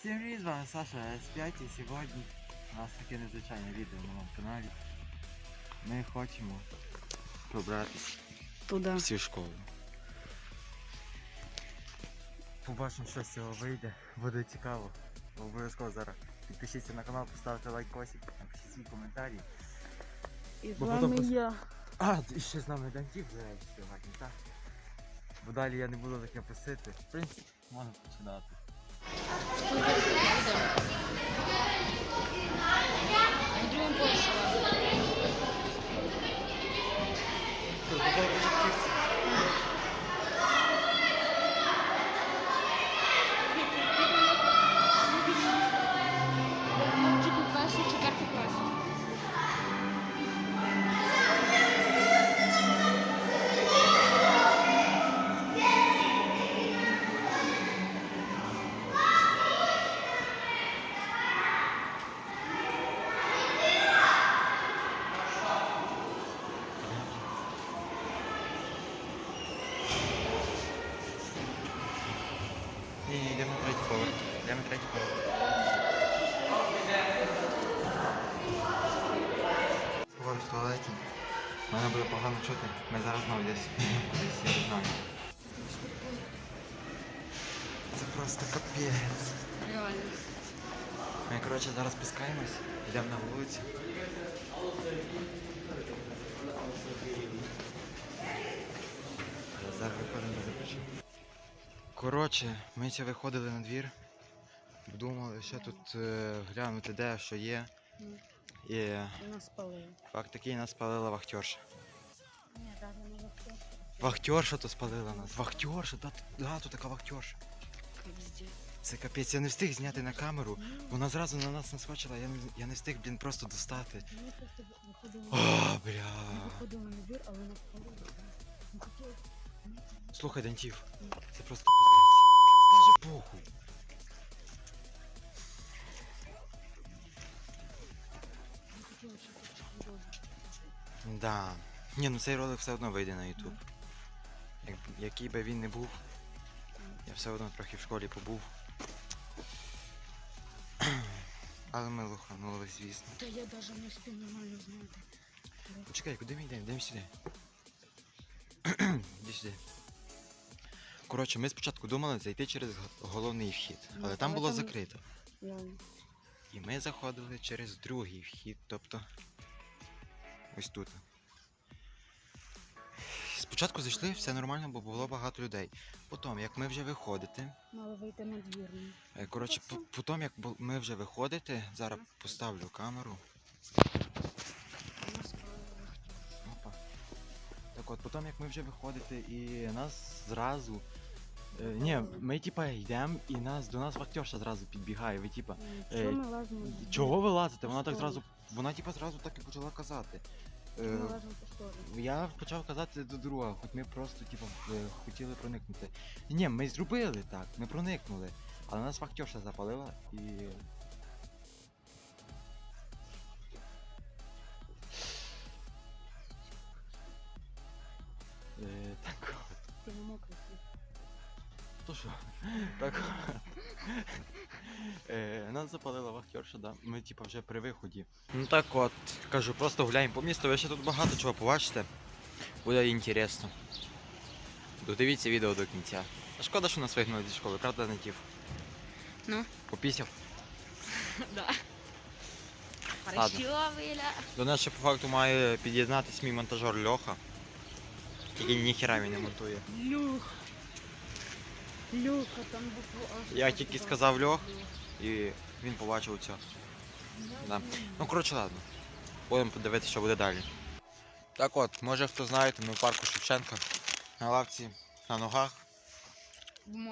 Всім привіт, з вами Саша С5 і сьогодні у нас таке незвичайне відео на моєму каналі. Ми хочемо пробратися Туда. всю школу. Побачимо, що з цього вийде. Буде цікаво. Обов'язково зараз підпишіться на канал, поставте лайкосик, напишіть свій коментарі. І з Бо вами потім я. А, і ще з нами Дантів, сьогодні, так? Бо далі я не буду таке просити. В принципі, можна починати. Thank you. Погано чути. Ми зараз знову десь. Десь я не знаю. Це просто капець. Реально. Ми, коротше, зараз спускаємось, йдемо на вулицю. Зараз виходимо до запишемо. Коротше, ми ще виходили на двір. Думали, що тут е, глянути, де що є. І нас спалили. факт такий нас спалила вахтерша. Вахтерша то спалила нас. Вахтерша, да, да, тут така вахтерша. Це капець, я не встиг зняти на камеру. Вона зразу на нас наскочила, я не, я не встиг, блін, просто достати. Ми просто. О, Ми бля. на двір, але нас хотіли. Слухай, Дантів, це просто пиздець. Даже похуй. Ми хотіли, щоб це було. Да. Ні, ну цей ролик все одно вийде на YouTube. Як, який би він не був, я все одно трохи в школі побув. Але ми лоханули, звісно. Та я навіть не встиг нормально зняти. Почекай, куди ми йдемо? Йдемо сюди. Іди сюди. Коротше, ми спочатку думали зайти через головний вхід, Ну, але там але було там- закрито. Реально. І ми заходили через другий вхід, тобто ось тут. Спочатку зайшли, все нормально, бо було багато людей. Потім, як ми вже виходити, Мали вийти на двір. ну. е, коротше, по- потім, як бу- ми вже виходити, зараз поставлю камеру. Опа. Так от, потім, як ми вже виходити, і нас зразу. Е, ні, ми типа йдемо, і нас до нас вахтерша зразу підбігає. Ви типа. М, Е, Чого ми лазимо? Чого ви лазите? Вона так зразу. Вона типа зразу так і почала казати. Е? Я почав казати до друга, хоч ми просто типу, е, хотіли проникнути. Ні, ми зробили так, ми проникнули. Але нас вахтерша запалила і. Е, так от. Ти не мокрий. То що? Так от. Е, нас запалила вахтерша, да. Ми типу вже при виході. Ну так от, кажу, просто гуляємо по місту, ви ще тут багато чого побачите. Буде інтересно. Додивіться відео до кінця. А Шкода, що нас вигнали зі школи, правда, Натів? Ну? Попісяв. Да. Ладно. До нас ще по факту має під'єднатись мій монтажер Льоха. Тільки ніхіра він не монтує. Люх. Люха, там букву Я тільки сказав Льох. І він побачив це. Да. Ну коротше ладно. Будемо подивитися, що буде далі. Так от, може хто знаєте, ми в парку Шевченка на лавці на ногах.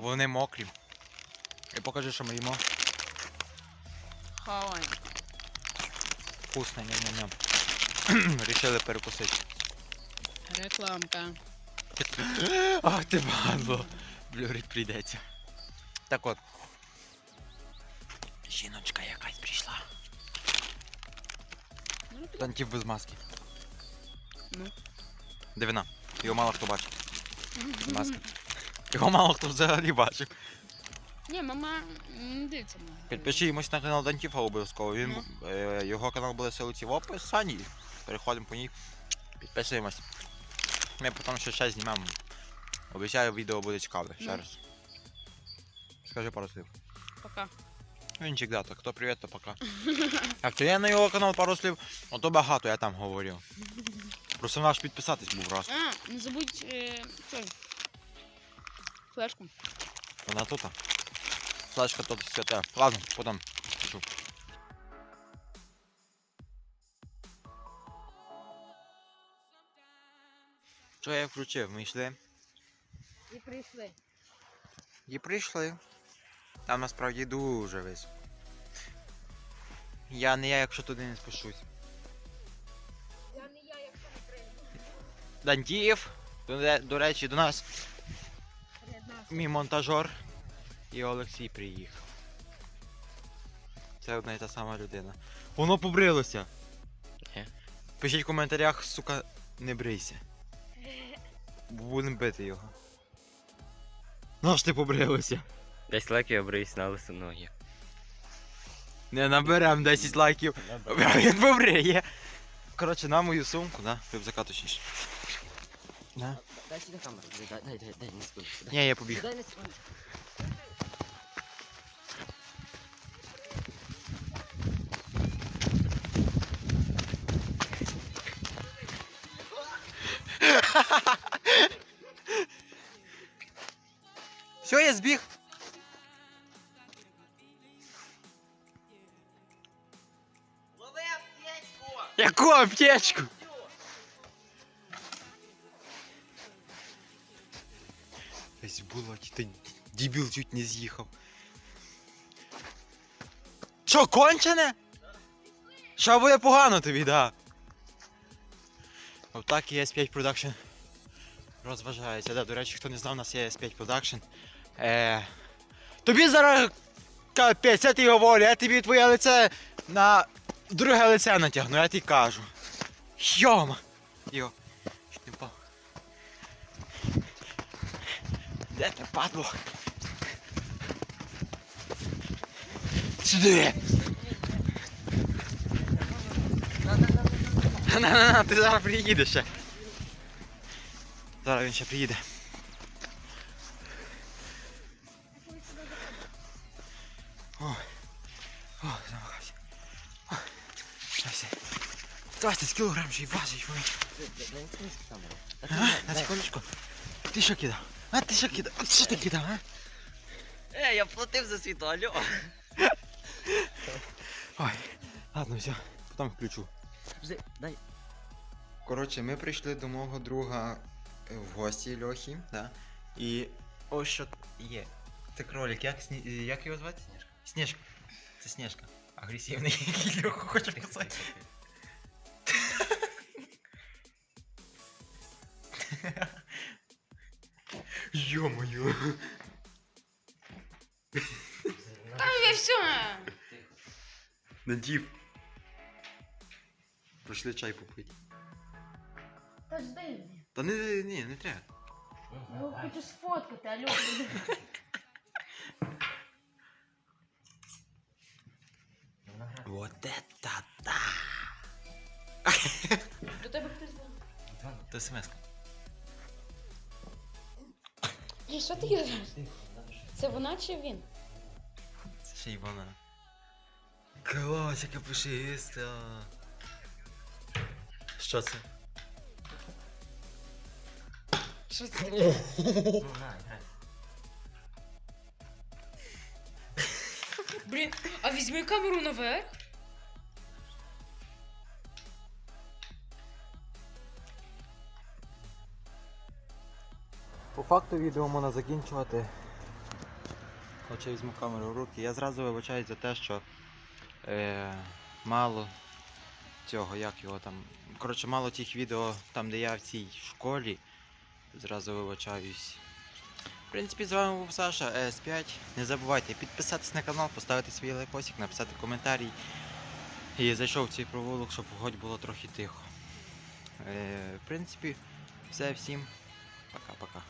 Вони мокрі. І покажи, що ми їмо. Хавай. Вкусно, ням-ням-ням. Рішили перекусити. Рекламка. Ах ти бадло. Блюрить прийдеться. Так от. Жіночка якась прийшла. Тантів без маски. Ну. Дивина. Його мало хто бачив. Маска. Його мало хто взагалі бачив. Ні, мама не дивиться мене. Підпишімось на канал Дантіфа обов'язково. Він, е, його канал буде ссылці в описанні. Переходимо по ній. Підписуємось. Ми потім ще ще знімемо. Обіцяю, відео буде цікаве. Ще Ну. раз. Скажи пару слів. Пока. Вінчик дата. Хто привіт, то пока. То я на його канал пару слів, а то багато я там говорив. Просто наш підписатись був раз. А, не забудь е, цей. Флешку. Вона тут. Флешка тут святе. Ладно, потім. пишу. Що я включив? Ми йшли. І прийшли. І прийшли. Там насправді дуже високо. Я не я, якщо туди не спущусь. Я не я, якщо не прийду. Дантіїв. До, до речі, до нас мій монтажер і Олексій приїхав. Це одна і та сама людина. Воно побрилося. Пишіть в коментарях, сука, не брийся. Будемо бити його. Ну ж ти побрилося. Десь лайки обрись на лису ноги. Не наберем 10 лайків. Він побриє. Коротше, на мою сумку, да? Рюкзака точніше. Да. Дай сюди камеру, дай, дай, дай, дай, не секунду. Ні, я побіг. Дай на секунду. Все, я збіг. Лови аптечку! Яку аптечку? Десь було, ти дебіл чуть не з'їхав. Що, кончене? Що буде погано тобі, да? Отак і S5 Production розважається. Да, до речі, хто не знав, у нас є S5 Production. Е, тобі зараз капець, я тобі говорю, я тобі твоє лице на друге лице натягну, я тобі кажу. Йома! Йо, не. Де ти, падло? Сюди! На-на-на, ти зараз приїдеш ще. Зараз він ще приїде. 20 кілограм ще й важить. А, на секундочку. Ти що кидав? А ти що кидав? От що ти кидав, а? Е, я платив за світло, алло. Ой, ладно, все, потім включу. Жди, дай. Коротше, ми прийшли до мого друга е, в гості Льохі, да? І ось що є. Це кролик, як, сні... е, як його звати? Сніжка. Сніжка. Це Сніжка. Агресивний, Льоху хоче кусати. Йо-моє. Там я все. Надів. Прийшли чай попити. Та жди мене. Та не, ні, не треба. Я хочу сфоткати, алло. Вот это да! До тебе хтось був. Це смс. І що ти їдеш? Це вона чи він? Це ще й вона. Клас, яка пушиста. Що це? Що це? Грай, грай. Блін, а візьми камеру наверх. По факту відео можна закінчувати. Хоча візьму камеру в руки. Я зразу вибачаюсь за те, що е, мало цього, як його там. Коротше, мало тих відео там, де я в цій школі. Зразу вибачаюсь. В принципі, з вами був Саша S5. Не забувайте підписатись на канал, поставити свій лайкосик, написати коментарій. І зайшов в цей провулок, щоб хоч було трохи тихо. Е, в принципі, все всім. Пока-пока.